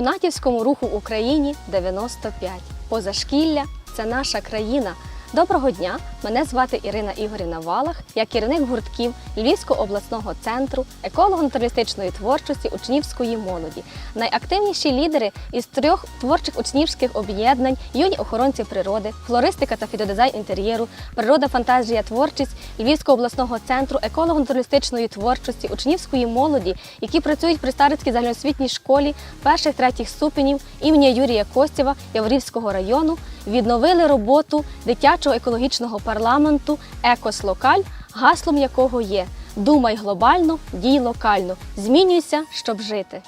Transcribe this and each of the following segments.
юнатівському руху Україні 95. Позашкілля це наша країна. Доброго дня! Мене звати Ірина Ігорівна Валах. Я керівник гуртків Львівського обласного центру еколого-натуралістичної творчості учнівської молоді. Найактивніші лідери із трьох творчих учнівських об'єднань юні охоронці природи, флористика та фітодизайн інтер'єру, природа, фантазія, творчість Львівського обласного центру еколого-натуралістичної творчості учнівської молоді, які працюють при Старицькій загальноосвітній школі перших третіх ступенів імені Юрія Костєва Яворівського району, відновили роботу дитячого екологічного парламенту Екос Локаль, гаслом якого є Думай глобально, дій локально, змінюйся, щоб жити.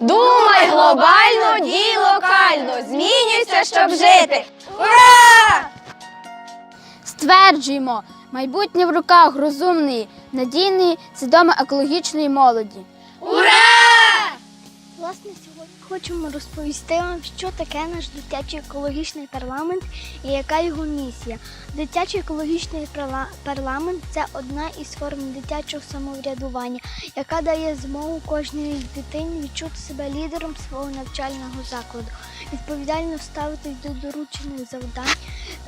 Думай глобально, дій локально, змінюйся, щоб жити. Ура! Стверджуємо, майбутнє в руках розумної, надійної, свідомо екологічної молоді. Власне, сьогодні хочемо розповісти вам, що таке наш дитячий екологічний парламент і яка його місія. Дитячий екологічний парламент це одна із форм дитячого самоврядування, яка дає змогу кожній дитині відчути себе лідером свого навчального закладу, відповідально ставитись до доручених завдань,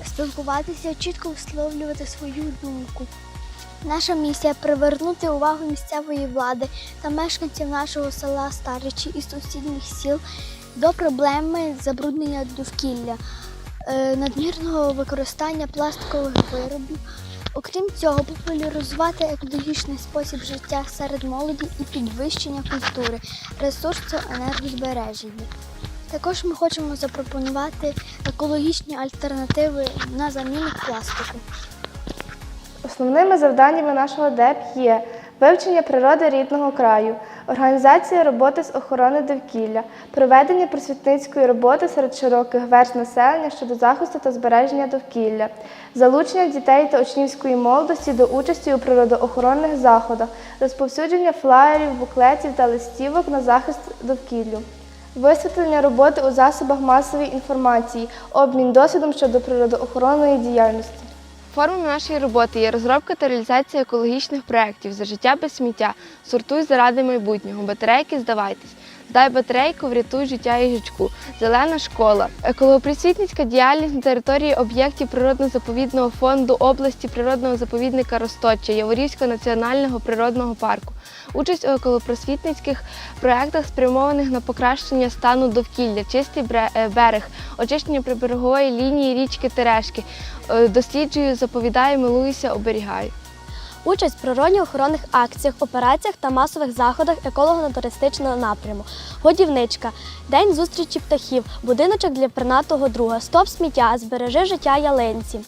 спілкуватися, чітко висловлювати свою думку. Наша місія привернути увагу місцевої влади та мешканців нашого села Старичі і сусідніх сіл до проблеми забруднення довкілля, е, надмірного використання пластикових виробів. Окрім цього, популяризувати екологічний спосіб життя серед молоді і підвищення культури, ресурсу енергозбереження. Також ми хочемо запропонувати екологічні альтернативи на заміну пластику. Основними завданнями нашого ДЕП є вивчення природи рідного краю, організація роботи з охорони довкілля, проведення просвітницької роботи серед широких верст населення щодо захисту та збереження довкілля, залучення дітей та учнівської молодості до участі у природоохоронних заходах, розповсюдження флаєрів, буклетів та листівок на захист довкіллю. Висвітлення роботи у засобах масової інформації, обмін досвідом щодо природоохоронної діяльності. Формами нашої роботи є розробка та реалізація екологічних проєктів за життя без сміття, сортуй заради майбутнього, батарейки здавайтесь. Дай батарейку, врятуй життя їжачку, зелена школа, екологопросвітницька діяльність на території об'єктів природно-заповідного фонду області природного заповідника Росточа, Яворівського національного природного парку, участь у екологопросвітницьких проєктах, спрямованих на покращення стану довкілля, чистий е, берег, очищення приберегової лінії річки Терешки, Е, досліджую, заповідаю, милуюся, оберігаю. Участь в природньо-охоронних акціях, операціях та масових заходах еколого-туристичного напряму, годівничка, день зустрічі птахів, будиночок для пернатого друга, стоп сміття, збережи життя ялинці.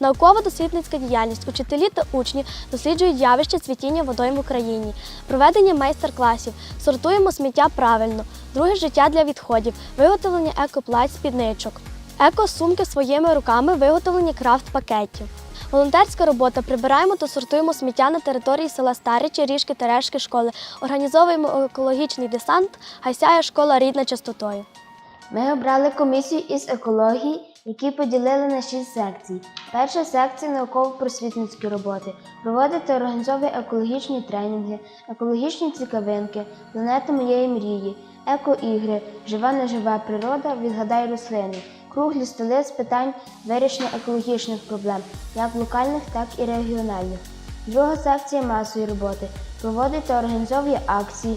Науково-дослідницька діяльність. Учителі та учні досліджують явище цвітіння водойм в Україні, проведення майстер-класів, сортуємо сміття правильно, друге життя для відходів, виготовлення екоплать спідничок, еко-сумки своїми руками, виготовлення крафт-пакетів. Волонтерська робота. Прибираємо та сортуємо сміття на території села Старичі, Ріжки, Терешки, школи. Організовуємо екологічний десант, гайсяє школа рідна частотою. Ми обрали комісію із екології, які поділили на шість секцій. Перша секція науково-просвітницькі роботи. Проводить та організовує екологічні тренінги, екологічні цікавинки, планета моєї мрії, еко-ігри, жива нежива природа, відгадай рослини, круглі столи з питань вирішення екологічних проблем, як локальних, так і регіональних. Друга секція масової роботи. Проводить та організовує акції,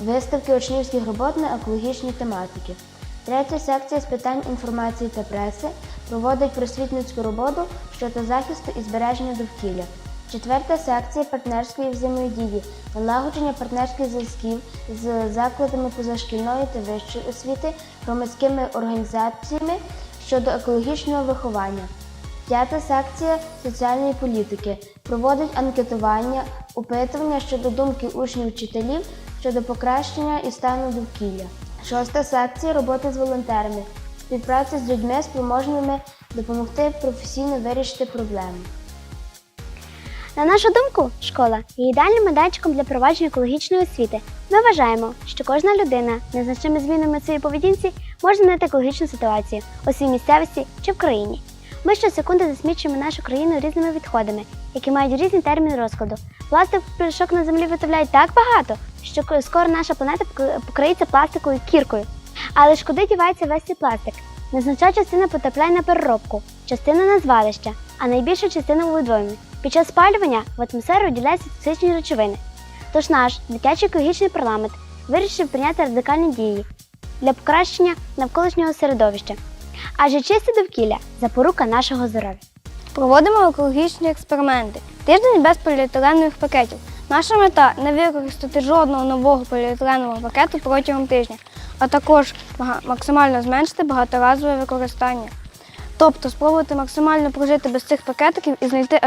виставки учнівських робот на екологічні тематики. Третя секція з питань інформації та преси проводить просвітницьку роботу щодо захисту і збереження довкілля. Четверта секція партнерської взаємодії, налагодження партнерських зв'язків з закладами позашкільної та вищої освіти, громадськими організаціями щодо екологічного виховання. П'ята секція соціальної політики проводить анкетування, опитування щодо думки учнів вчителів щодо покращення і стану довкілля. Шоста секція роботи з волонтерами, співпраця з людьми спроможними допомогти професійно вирішити проблеми. На нашу думку, школа є ідеальним майданчиком для провадження екологічної освіти. Ми вважаємо, що кожна людина незначними змінами в своїй поведінці може змінити екологічну ситуацію у своїй місцевості чи в країні. Ми щосекунди засмічуємо нашу країну різними відходами, які мають різні терміни розкладу. Пластик пляшок на землі виготовляють так багато, що скоро наша планета покриється пластиковою кіркою. Але ж куди дівається весь цей пластик? Незначна частина потрапляє на переробку, частина на звалище, а найбільша частина у водойми. Під час спалювання в атмосферу виділяються токсичні речовини. Тож наш дитячий екологічний парламент вирішив прийняти радикальні дії для покращення навколишнього середовища. Адже чисте довкілля запорука нашого здоров'я. Проводимо екологічні експерименти. Тиждень без поліетиленових пакетів. Наша мета не використати жодного нового поліетиленового пакету протягом тижня, а також максимально зменшити багаторазове використання. Тобто спробувати максимально прожити без цих пакетиків і знайти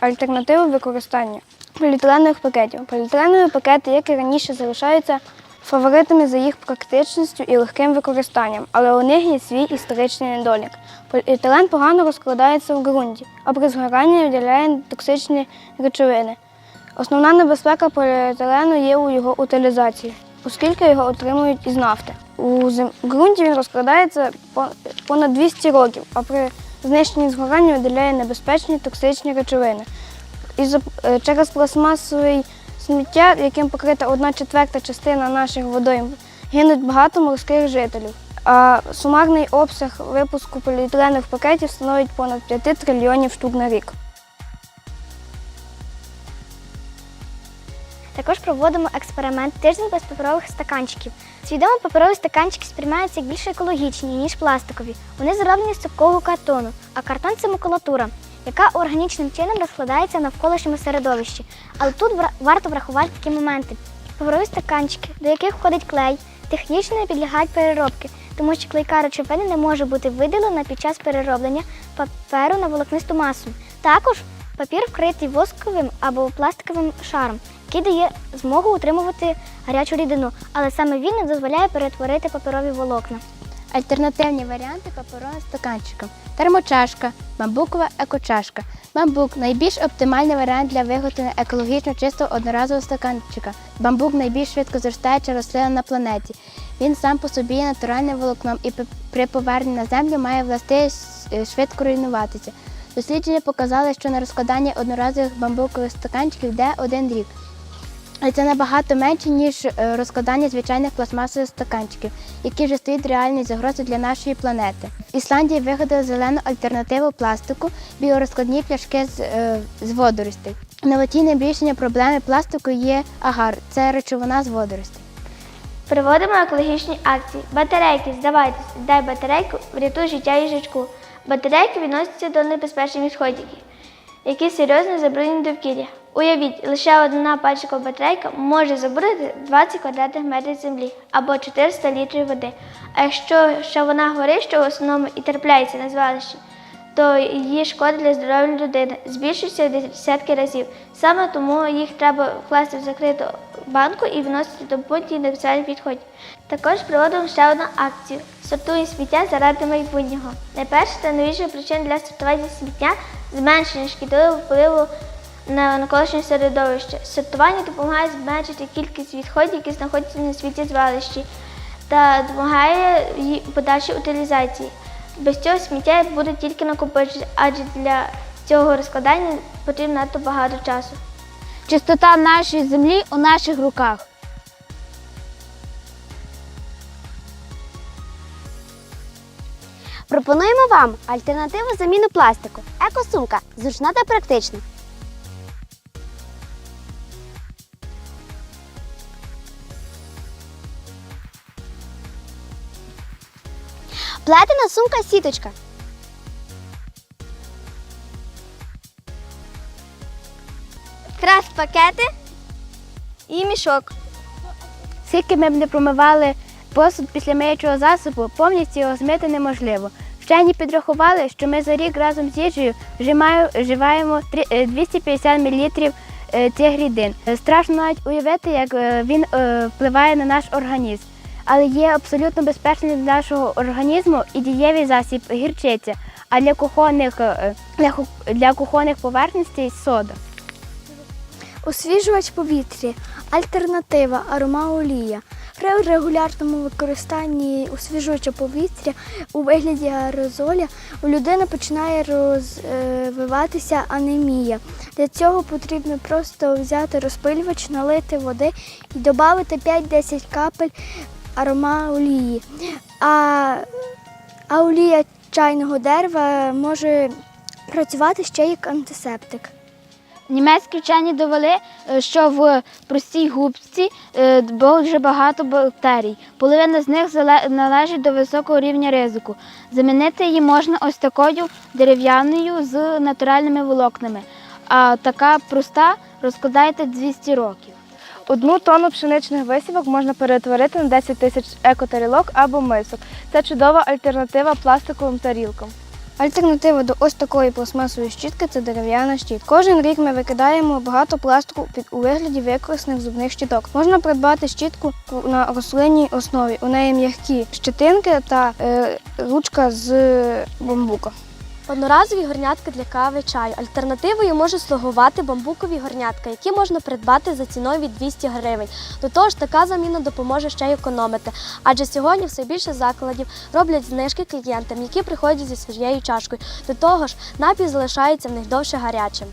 альтернативу використання поліетиленових пакетів. Поліетиленові пакети, як і раніше, залишаються фаворитами за їх практичністю і легким використанням, але у них є свій історичний недолік. Поліетилен погано розкладається в ґрунті, а при згоранні виділяє токсичні речовини. Основна небезпека поліетилену є у його утилізації, оскільки його отримують із нафти. У ґрунті він розкладається понад 200 років, а при знищенні згоранні виділяє небезпечні токсичні речовини. Із через пластмасовий сміття, яким покрита одна четверта частина наших водойм, гинуть багато морських жителів. А сумарний обсяг випуску поліетиленових пакетів становить понад 5 трильйонів штук на рік. Також проводимо експеримент тиждень без паперових стаканчиків. Свідомо паперові стаканчики сприймаються як більш екологічні, ніж пластикові. Вони зроблені з цупкового картону, а картон це макулатура, яка органічним чином розкладається навколишньому середовищі. Але тут варто врахувати такі моменти. Паперові стаканчики, до яких входить клей, технічно не підлягають переробки, тому що клейка речовина не може бути виділена під час перероблення паперу на волокнисту масу. Також папір вкритий восковим або пластиковим шаром, який дає змогу утримувати гарячу рідину, але саме він не дозволяє перетворити паперові волокна. Альтернативні варіанти паперовим стаканчикам. Термочашка, бамбукова екочашка. Бамбук найбільш оптимальний варіант для виготовлення екологічно чистого одноразового стаканчика. Бамбук найбільш швидко зростаюча рослина на планеті. Він сам по собі є натуральним волокном і при- при поверненні на землю має властивість е, швидко руйнуватися. Дослідження показали, що на розкладання одноразових бамбукових стаканчиків йде один рік. Але це набагато менше, ніж е, розкладання звичайних пластмасових стаканчиків, які вже стають реальною загрозою для нашої планети. В Ісландії вигадали зелену альтернативу пластику біорозкладні пляшки з, е, з водоростей. Інноваційним рішенням проблеми пластику є агар це речовина з водоростей. Проводимо екологічні акції. Батарейки, здавайтесь, дай батарейку, врятуй життя їжачку. Батарейки відносяться до небезпечних відходів, які серйозно забруднюють довкілля. Уявіть, лише одна пальчикова батарейка може забруднити 20 квадратних метрів землі або 400 літрів води. А якщо ще вона горить, що в основному і трапляється на звалищі, то її шкода для здоров'я людини збільшується в десятки разів. Саме тому їх треба вкласти в закриту банку і вносити до пунктів небезпечних відходів. Також проводимо ще одну акцію Сортуємо сміття заради майбутнього. Найперша та найбільша причина для сортування сміття зменшення шкідливого впливу на навколишнє середовище. Сортування допомагає зменшити кількість відходів, які знаходяться на світі звалищі, та допомагає її подальшій утилізації. Без цього сміття буде тільки накопичуватися, адже для цього розкладання потрібно надто багато часу. Чистота нашої землі у наших руках. Пропонуємо вам альтернативу заміну пластику. Екосумка зручна та практична. Плетена сумка сіточка. Крафт пакети і мішок. Скільки ми б не промивали посуд після миючого засобу, повністю його змити неможливо. Вчені підрахували, що ми за рік разом з їжею вживаємо е, 250 мл цих рідин. Е, Страшно навіть уявити, як е, він е, впливає на наш організм. Але є абсолютно безпечним для нашого організму і дієвий засіб гірчиця, а для кухонних, е, для, для кухонних поверхностей сода. Освіжувач повітря, альтернатива, аромаолія. При регулярному використанні освіжувача повітря у вигляді аерозоля у людини починає розвиватися анемія. Для цього потрібно просто взяти розпилювач, налити води і додати 5-10 капель арома олії. А, а олія чайного дерева може працювати ще як антисептик. Німецькі вчені довели, е, що в простій губці е, дуже багато бактерій. Половина з них належить до високого рівня ризику. Замінити її можна ось такою дерев'яною з натуральними волокнами. А така проста розкладаєте 200 років. Одну тонну пшеничних висівок можна перетворити на 10 тисяч екотарілок або мисок. Це чудова альтернатива пластиковим тарілкам. Альтернатива до ось такої пластмасової щітки це дерев'яна щітка. Кожен рік ми викидаємо багато пластику під у вигляді використаних зубних щіток. Можна придбати щітку на рослинній основі. У неї м'які щетинки та е, ручка з бамбука. Одноразові горнятки для кави чаю. Альтернативою може слугувати бамбукові горнятка, які можна придбати за ціною від 200 гривень. До того ж, така заміна допоможе ще й економити. Адже сьогодні все більше закладів роблять знижки клієнтам, які приходять зі своєю чашкою. До того ж, напій залишається в них довше гарячим.